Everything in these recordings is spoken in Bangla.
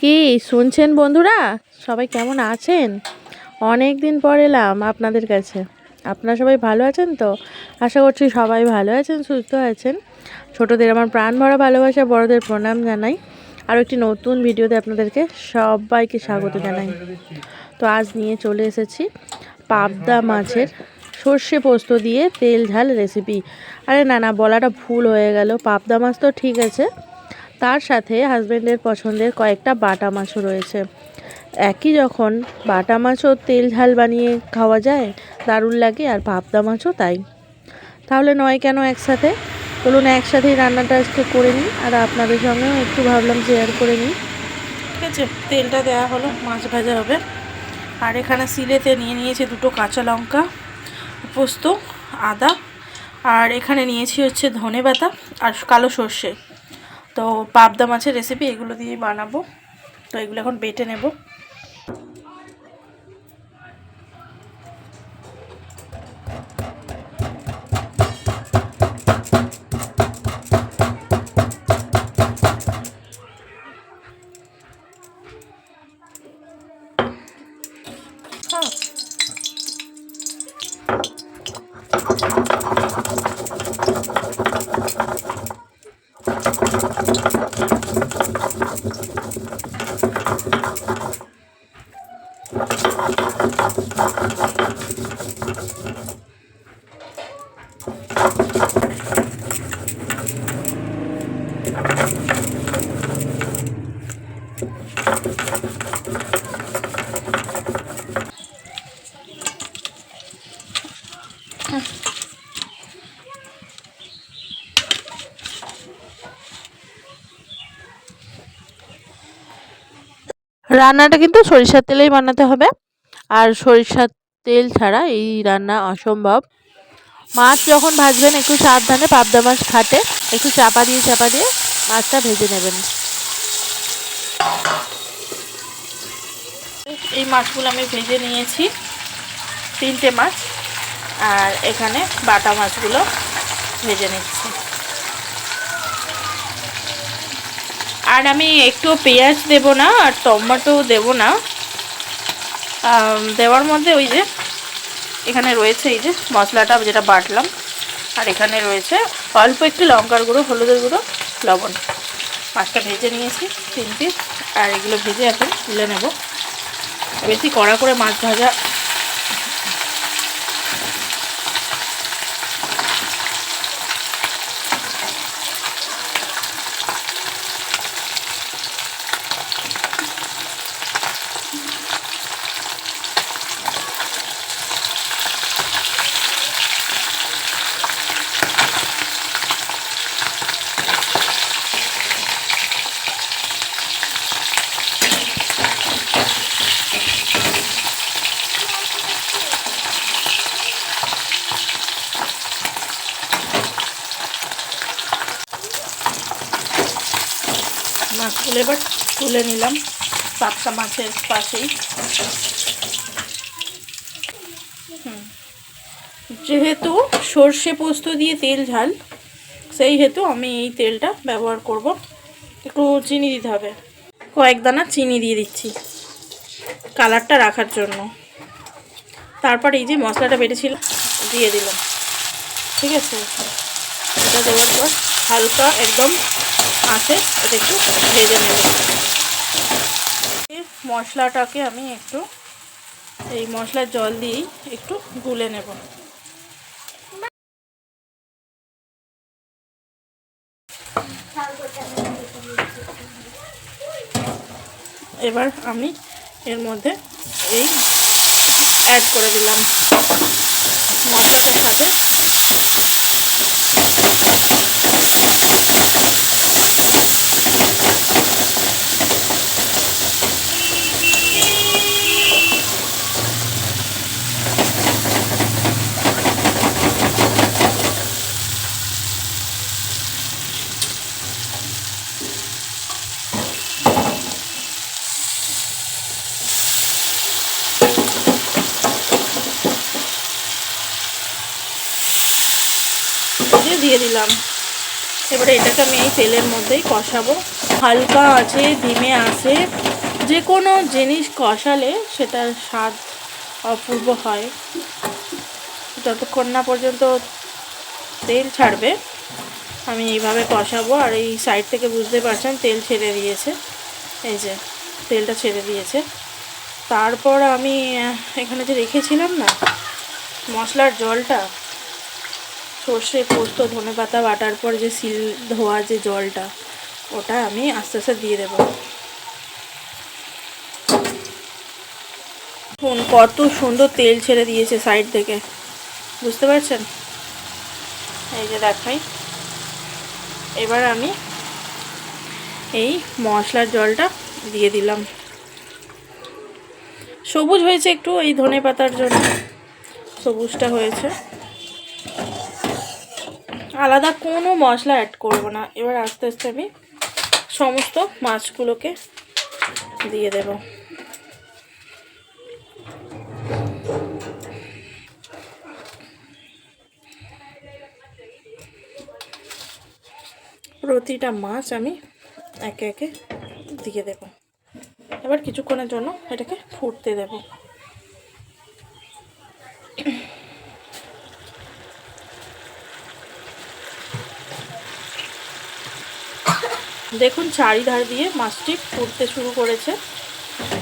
কি শুনছেন বন্ধুরা? সবাই কেমন আছেন? অনেক দিন পর এলাম আপনাদের কাছে। আপনারা সবাই ভালো আছেন তো? আশা করছি সবাই ভালো আছেন, সুস্থ আছেন। ছোটদের আমার প্রাণ ভরা ভালোবাসা, বড়দের প্রণাম জানাই। আর একটি নতুন ভিডিওতে আপনাদেরকে সবাইকে স্বাগত জানাই। তো আজ নিয়ে চলে এসেছি পাবদা মাছের সর্ষে পোস্ত দিয়ে তেল ঝাল রেসিপি আরে না না, বলাটা ভুল হয়ে গেল। পাবদা মাছ তো ঠিক আছে। তার সাথে হাজব্যান্ডের পছন্দের কয়েকটা বাটা মাছও রয়েছে। একই যখন বাটা মাছও তেল ঝাল বানিয়ে খাওয়া যায়, দারুণ লাগে আর পাবদা মাছও তাই। তাহলে নয় কেন একসাথে? চলুন একসাথেই রান্নাটা আজকে করে নিই আর আপনাদের সঙ্গেও একটু ভাবলাম শেয়ার করে নিই। ঠিক আছে, তেলটা দেওয়া হলো, মাছ ভাজা হবে। আর এখানে সিলেতে নিয়ে নিয়েছি দুটো কাঁচা লঙ্কা, পোস্ত, আদা। আর এখানে নিয়েছি হচ্ছে ধনে পাতা আর কালো সর্ষে। তো পাবদা মাছের রেসিপি এগুলো দিয়ে বানাবো। তো এগুলো এখন বেটে নেব। হ্যাঁ রান্নাটা কিন্তু সরিষার তেলেই বানাতে হবে। আর সরিষার তেল ছাড়া এই রান্না অসম্ভব। মাছ যখন ভাজবেন, একটু সাবধানে পাবদা মাছ খাটে, একটু চাপা দিয়ে চাপা দিয়ে মাছটা ভেজে নেবেন। এই মাছগুলো আমি ভেজে নিয়েছি, তিনটে মাছ। আর এখানে বাটা মাছগুলো ভেজে নিচ্ছি। আর আমি একটু পেঁয়াজ দেব না, আর টমেটো দেব না। দেওয়ার মধ্যে ওই যে, এখানে রয়েছে এই যে মশলাটা যেটা বাটলাম। আর এখানে রয়েছে অল্প একটু লঙ্কার গুঁড়ো, হলুদের গুঁড়ো, লবণ। মাছটা ভেজে নিয়েছি, তিন পিস আর এগুলো ভেজে এখন তুলে নেব। বেশি কড়া করে মাছ ভাজা মাছগুলো এবার তুলে নিলাম পাতটা মাছের পাশেই। যেহেতু সর্ষে পোস্ত দিয়ে তেল ঝাল, সেই হেতু আমি এই তেলটা ব্যবহার করব। একটু চিনি দিতে হবে। কয়েক দানা চিনি দিয়ে দিচ্ছি কালারটা রাখার জন্য। তারপর এই যে মশলাটা বেটেছিল, দিয়ে দিলাম। ঠিক আছে? এটা দেওয়ার পর হালকা একদম আছে, এটা একটু ভেজে নেব। মশলাটাকে আমি একটু, এই মশলার জল দিয়েই একটু গুলে নেব। এবার আমি এর মধ্যে এই অ্যাড করে দিলাম। মশলাটার সাথে দিয়ে দিলাম। এবারে এটাকে আমি এই তেলের মধ্যেই কষাবো। হালকা আছে, ধিমে আছে। যে কোনো জিনিস কষালে সেটার স্বাদ অপূর্ব হয়। যতক্ষণ না পর্যন্ত তেল ছাড়বে, আমি এইভাবে কষাবো। আর এই সাইড থেকে বুঝতে পারছেন, তেল ছেড়ে দিয়েছে। এই যে, তেলটা ছেড়ে দিয়েছে। তারপর আমি এখানে যে রেখেছিলাম না, মশলার জলটা সর্ষে পোস্ত ধনে পাতা বাটার পর যে সিল ধোয়া যে জলটা, ওটা আমি আস্তে আস্তে দিয়ে দেবো। দেখুন, কত সুন্দর তেল ছেড়ে দিয়েছে সাইড থেকে। বুঝতে পারছেন? এই যে দেখাই এবার আমি এই মশলার জলটা দিয়ে দিলাম। সবুজ হয়েছে একটু এই ধনে পাতার জন্য। সবুজটা হয়েছে। আলাদা কোনো মশলা অ্যাড করব না। এবার আস্তে আস্তে আমি সমস্ত মাছগুলোকে দিয়ে দেব। প্রতিটা মাছ আমি একে একে দিয়ে দেব। এবার কিছুক্ষণের জন্য এটাকে ফুটতে দেব। দেখুন চারিধার দিয়ে মাছটি ফুটতে শুরু করেছে।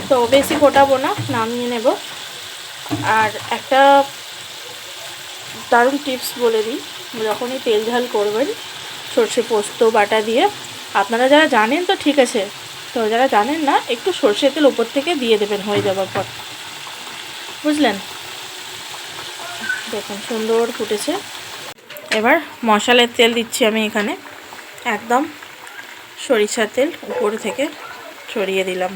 তো বেশি ফোটাবো না, নামিয়ে নেব। আর একটা দারুণ টিপস বলে দিই, যখনই তেল ঝাল করবেন, সর্ষে পোস্ত, বাটা দিয়ে। আপনারা যারা জানেন তো ঠিক আছে, তো যারা জানেন না, একটু সর্ষে তেল ওপর থেকে দিয়ে দেবেন হয়ে যাওয়ার পর। বুঝলেন? দেখুন, সুন্দর ফুটেছে। এবার মশালের তেল দিচ্ছি আমি এখানে। একদম সরিষার তেল উপর থেকে ছড়িয়ে দিলাম।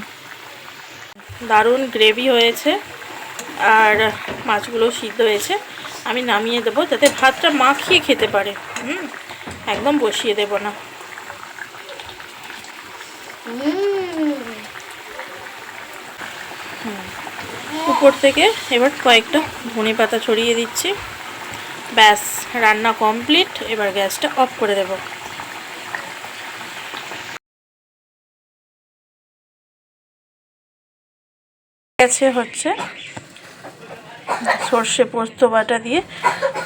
দারুণ গ্রেভি হয়েছে আর মাছগুলো সিদ্ধ হয়েছে। আমি নামিয়ে দেবো যাতে ভাতটা মাখিয়ে খেতে পারে। হুম, একদম বসিয়ে দেব না। উপর থেকে এবার কয়েকটা ধনে পাতা ছড়িয়ে দিচ্ছি। ব্যাস, রান্না কমপ্লিট এবার গ্যাসটা অফ করে দেব। গেছে হচ্ছে সর্ষে পোস্ত বাটা দিয়ে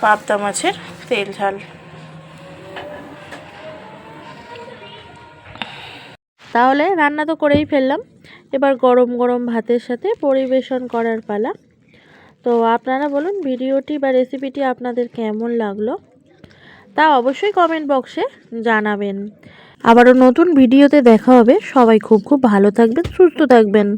পাবদা মাছের তেল ঝাল। তাহলে রান্না তো করেই ফেললাম। এবার গরম গরম ভাতের সাথে পরিবেশন করার পালা। তো আপনারা বলুন ভিডিওটি বা রেসিপিটি আপনাদের কেমন লাগল তা অবশ্যই কমেন্ট বক্সে জানাবেন। আবারও নতুন ভিডিওতে দেখা হবে। সবাই খুব খুব ভালো থাকবেন, সুস্থ থাকবেন।